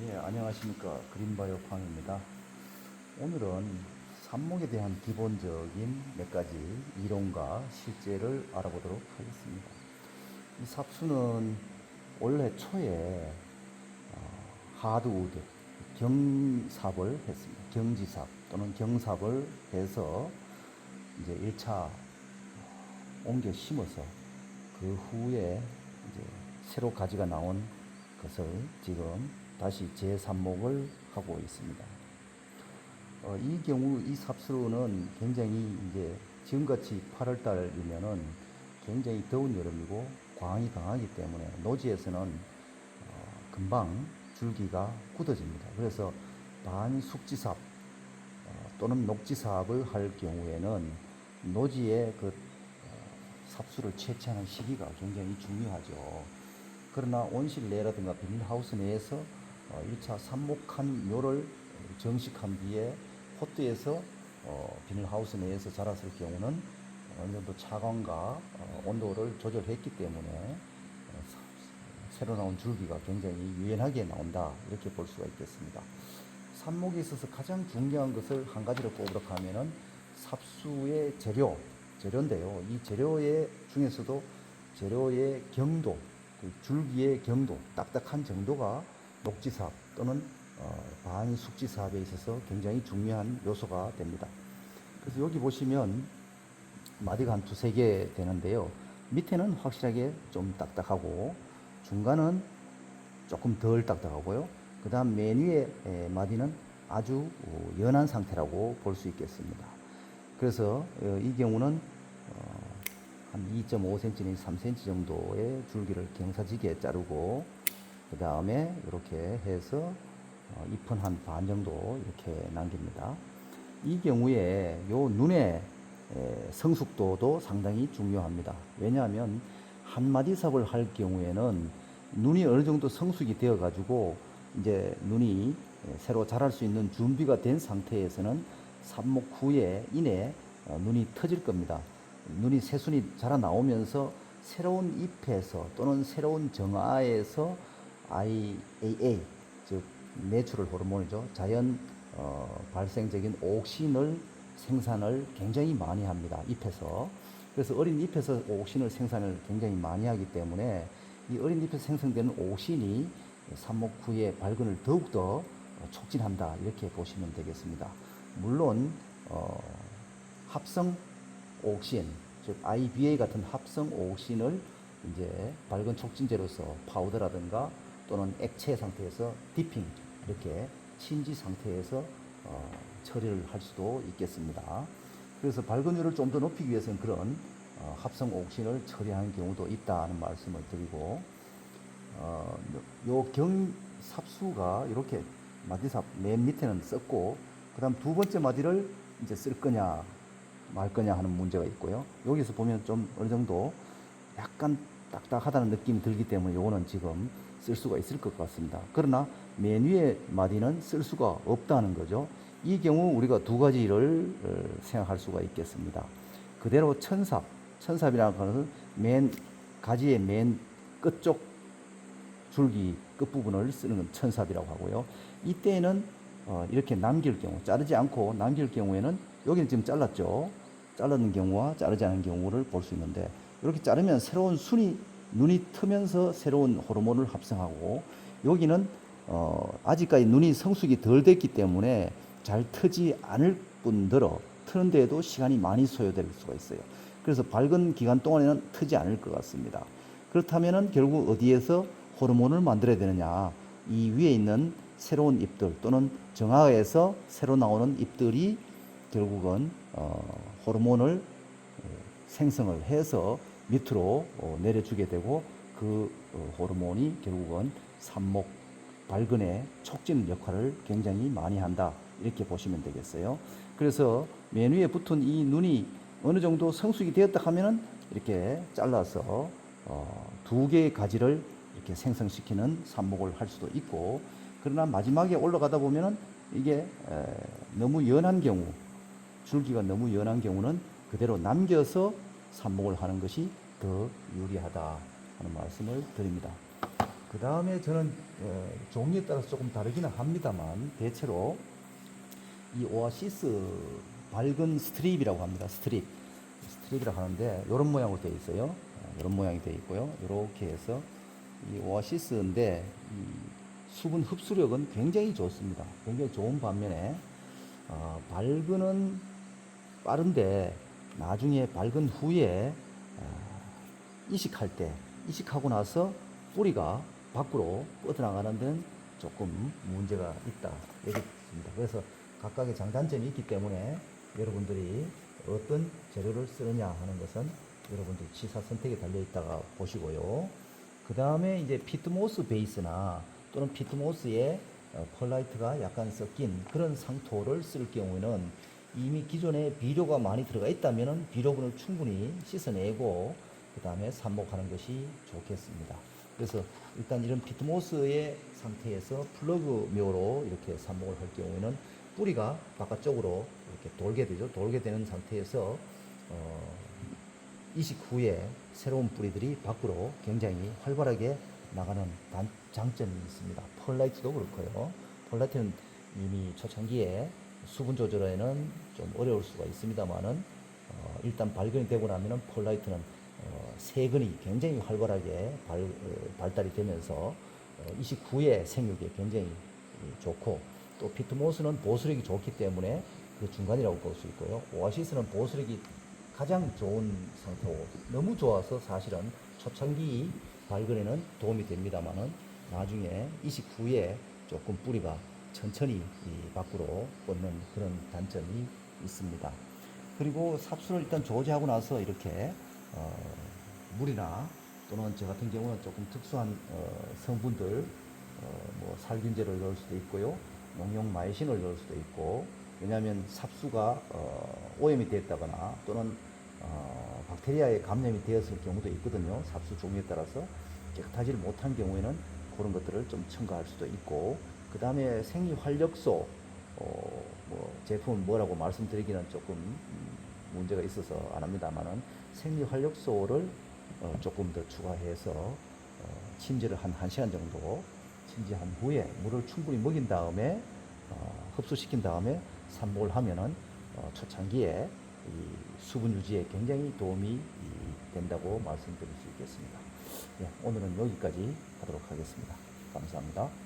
예, 안녕하십니까. 그린바이오 팡입니다. 오늘은 삽목에 대한 기본적인 몇 가지 이론과 실제를 알아보도록 하겠습니다. 이 삽수는 올해 초에 어, 하드우드, 경삽을 했습니다. 경지삽 또는 경삽을 해서 이제 1차 옮겨 심어서 그 후에 이제 새로 가지가 나온 것을 지금 다시 재삽목을 하고 있습니다. 어, 이 경우 이 삽수로는 굉장히 이제 지금같이 8월 달이면은 굉장히 더운 여름이고 광이 강하기 때문에 노지에서는 어, 금방 줄기가 굳어집니다. 그래서 반숙지삽 어, 또는 녹지삽을 할 경우에는 노지에 그 어, 삽수를 채취하는 시기가 굉장히 중요하죠. 그러나 온실 내라든가 비닐하우스 내에서 어, 1차 삽목한 묘를 정식한 뒤에 포트에서 어, 비닐하우스 내에서 자랐을 경우는 어느 정도 차광과 어, 온도를 조절했기 때문에 어, 사- 새로 나온 줄기가 굉장히 유연하게 나온다 이렇게 볼 수가 있겠습니다. 삽목에 있어서 가장 중요한 것을 한 가지를 꼽으라고 하면은 삽수의 재료, 재료인데요. 이 재료의 중에서도 재료의 경도, 그 줄기의 경도, 딱딱한 정도가 녹지삽 또는 어, 반숙지삽에 있어서 굉장히 중요한 요소가 됩니다. 그래서 여기 보시면 마디가 한 두세 개 되는데요. 밑에는 확실하게 좀 딱딱하고 중간은 조금 덜 딱딱하고요. 그 다음 맨 위에 에, 마디는 아주 어, 연한 상태라고 볼 수 있겠습니다. 그래서 어, 이 경우는 어, 한 2.5cm 내지 3cm 정도의 줄기를 경사지게 자르고 그 다음에 이렇게 해서 어, 잎은 한 반 정도 이렇게 남깁니다. 이 경우에 요 눈의 에, 성숙도도 상당히 중요합니다. 왜냐하면 한 마디 삽을 할 경우에는 눈이 어느 정도 성숙이 되어 가지고 이제 눈이 에, 새로 자랄 수 있는 준비가 된 상태에서는 삽목 후에 이내 어, 눈이 터질 겁니다. 눈이 새순이 자라 나오면서 새로운 잎에서 또는 새로운 정화에서 IAA 즉 내추럴 호르몬이죠. 자연 어, 발생적인 옥신을 생산을 굉장히 많이 합니다. 잎에서. 그래서 어린 잎에서 옥신을 생산을 굉장히 많이 하기 때문에 이 어린 잎에서 생성되는 옥신이 삽목 후에 발근을 더욱더 어, 촉진한다. 이렇게 보시면 되겠습니다. 물론 어, 합성 옥신, 즉 IBA 같은 합성 옥신을 이제 발근 촉진제로서 파우더라든가 또는 액체 상태에서 디핑 이렇게 친지 상태에서 어, 처리를 할 수도 있겠습니다. 그래서 발근율을 좀 더 높이기 위해서는 그런 어, 합성 옥신을 처리하는 경우도 있다는 말씀을 드리고 어, 요 경삽수가 이렇게 마디삽 맨 밑에는 썼고 그다음 두 번째 마디를 이제 쓸 거냐 말 거냐 하는 문제가 있고요. 여기서 보면 좀 어느 정도 약간 딱딱하다는 느낌이 들기 때문에 요거는 지금 쓸 수가 있을 것 같습니다. 그러나 맨 위에 마디는 쓸 수가 없다는 거죠. 이 경우 우리가 두 가지를 어, 생각할 수가 있겠습니다. 그대로 천삽, 천삽이라는 것은 맨 가지의 맨 끝쪽 줄기 끝부분을 쓰는 건 천삽이라고 하고요. 이때는 어, 이렇게 남길 경우, 자르지 않고 남길 경우에는 여기는 지금 잘랐죠. 자르는 경우와 자르지 않은 경우를 볼 수 있는데 이렇게 자르면 새로운 순이 눈이 트면서 새로운 호르몬을 합성하고 여기는 어, 아직까지 눈이 성숙이 덜 됐기 때문에 잘 트지 않을 뿐더러 트는데도 시간이 많이 소요될 수가 있어요. 그래서 밝은 기간 동안에는 트지 않을 것 같습니다. 그렇다면은 결국 어디에서 호르몬을 만들어야 되느냐? 이 위에 있는 새로운 잎들 또는 정화에서 새로 나오는 잎들이 결국은 어, 호르몬을 어, 생성을 해서 밑으로 어, 내려주게 되고 그 어, 호르몬이 결국은 삽목 발근의 촉진 역할을 굉장히 많이 한다 이렇게 보시면 되겠어요. 그래서 맨 위에 붙은 이 눈이 어느 정도 성숙이 되었다 하면은 이렇게 잘라서 어, 두 개의 가지를 이렇게 생성시키는 삽목을 할 수도 있고 그러나 마지막에 올라가다 보면은 이게 에, 너무 연한 경우 줄기가 너무 연한 경우는 그대로 남겨서 삽목을 하는 것이 더 유리하다 하는 말씀을 드립니다. 그 다음에 저는 어, 종류에 따라서 조금 다르기는 합니다만 대체로 이 오아시스 밝은 스트립이라고 합니다. 스트립. 스트립이라고 하는데 이런 모양으로 되어 있어요. 이런 모양이 되어 있고요. 이렇게 해서 이 오아시스인데 이 수분 흡수력은 굉장히 좋습니다. 굉장히 좋은 반면에 어, 밝은은 빠른데 나중에 밝은 후에 어, 이식할 때 이식하고 나서 뿌리가 밖으로 뻗어나가는 데는 조금 문제가 있다 얘기했습니다. 그래서 각각의 장단점이 있기 때문에 여러분들이 어떤 재료를 쓰느냐 하는 것은 여러분들 취사 선택에 달려 있다가 보시고요. 그 다음에 이제 피트모스 베이스나 또는 피트모스에 어, 펄라이트가 약간 섞인 그런 상토를 쓸 경우에는 이미 기존에 비료가 많이 들어가 있다면 비료분을 충분히 씻어내고 그 다음에 삽목하는 것이 좋겠습니다. 그래서 일단 이런 피트모스의 상태에서 플러그 묘로 이렇게 삽목을 할 경우에는 뿌리가 바깥쪽으로 이렇게 돌게 되죠. 돌게 되는 상태에서 어, 이식 후에 새로운 뿌리들이 밖으로 굉장히 활발하게 나가는 단, 장점이 있습니다. 펄라이트도 그렇고요. 펄라이트는 이미 초창기에 수분 조절에는 좀 어려울 수가 있습니다만은 어, 일단 발견이 되고 나면은 펄라이트는 어, 세근이 굉장히 활발하게 발, 어, 발달이 되면서 어, 이식 후에 생육에 굉장히 이, 좋고 또 피트모스는 보수력이 좋기 때문에 그 중간이라고 볼 수 있고요. 오아시스는 보수력이 가장 좋은 상태고 너무 좋아서 사실은 초창기 발근에는 도움이 됩니다만은 나중에 이식 후에 조금 뿌리가 천천히 이 밖으로 뻗는 그런 단점이 있습니다. 그리고 삽수를 일단 조제하고 나서 이렇게 어, 물이나 또는 저 같은 경우는 조금 특수한 어, 성분들 어, 뭐 살균제를 넣을 수도 있고요, 농용 마이신을 넣을 수도 있고 왜냐하면 삽수가 어, 오염이 됐다거나 또는 어, 박테리아에 감염이 되었을 경우도 있거든요. 삽수 종류에 따라서 깨끗하지를 못한 경우에는 그런 것들을 좀 첨가할 수도 있고 그 다음에 생리활력소 어, 뭐 제품 뭐라고 말씀드리기는 조금 음, 문제가 있어서 안 합니다만은 생리활력소를 어, 조금 더 추가해서 어, 침지를 한 1시간 정도 침지한 후에 물을 충분히 먹인 다음에 어, 흡수시킨 다음에 삽목을 하면은 어, 초창기에 이 수분 유지에 굉장히 도움이 이, 된다고 말씀드릴 수 있겠습니다. 예, 오늘은 여기까지 하도록 하겠습니다. 감사합니다.